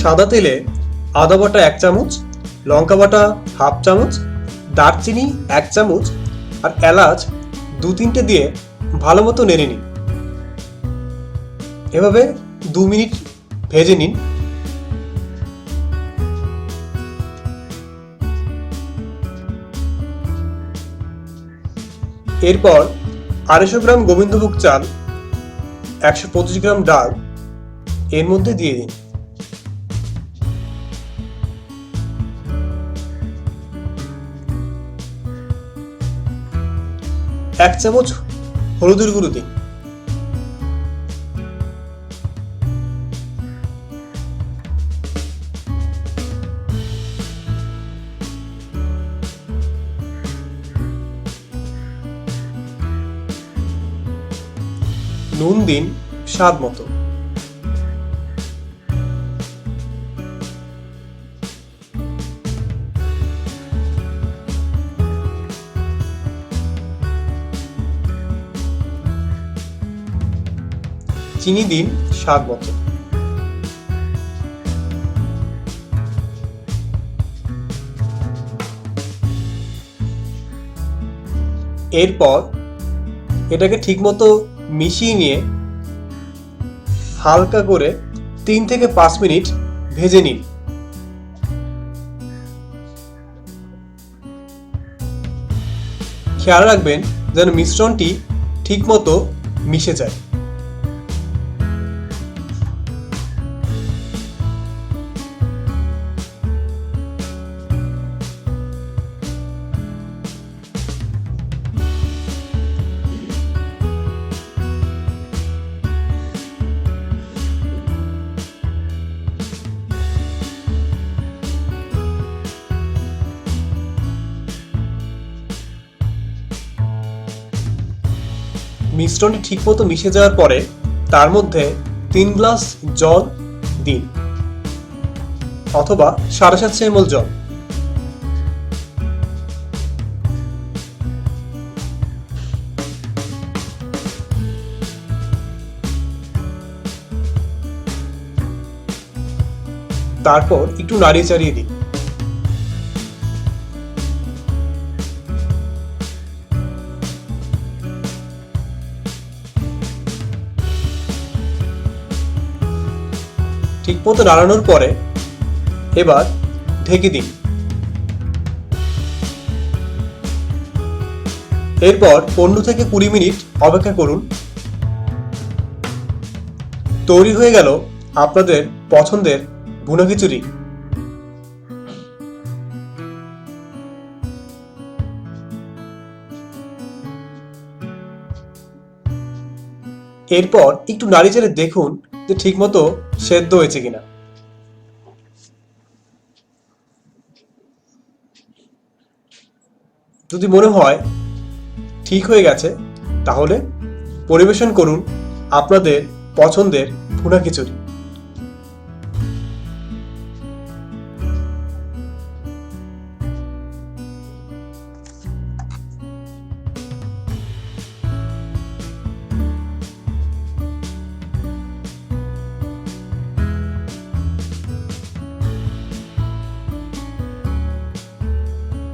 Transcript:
সাদা তেলে আদা বাটা এক চামচ, লঙ্কা বাটা হাফ চামচ, দারচিনি এক চামচ আর এলাচ দু তিনটে দিয়ে ভালো মতো নেড়ে নিন। এভাবে দু মিনিট ভেজে নিন। এরপর আড়াইশো গ্রাম গোবিন্দভোগ চাল, একশো পঁচিশ গ্রাম ডাল, এর মধ্যে দিয়ে দিন। এক চামচ হলুদের গুঁড়ো দিন। নুন দিন স্বাদ মতো। চিনি দিন স্বাদ মতো এরপর এটাকে ঠিকমতো মিশিয়ে নিয়ে হালকা করে তিন থেকে পাঁচ মিনিট ভেজে নিন। খেয়াল রাখবেন যেন মিশ্রণটি ঠিকমতো মিশে যায়। মিশ্রণটি ঠিকমতো মিশে যাওয়ার পরে তার মধ্যে তিন গ্লাস জল দিন অথবা সাড়ে সাতশো এমএল জল। তারপর একটু নাড়িয়ে চাড়িয়ে দিন। ঠিকমতো নাড়ানোর পরে এবার ঢেকে দিন। এরপর পনেরো থেকে কুড়ি মিনিট অপেক্ষা করুন। তৈরি হয়ে গেল আপনাদের পছন্দের ভুনা খিচুড়ি। এরপর একটু নাড়ি চেড়ে দেখুন যে ঠিকমতো সেদ্ধ হয়েছে কিনা। যদি মনে হয় ঠিক হয়ে গেছে, তাহলে পরিবেশন করুন আপনাদের পছন্দের ভুনা খিচুড়ি।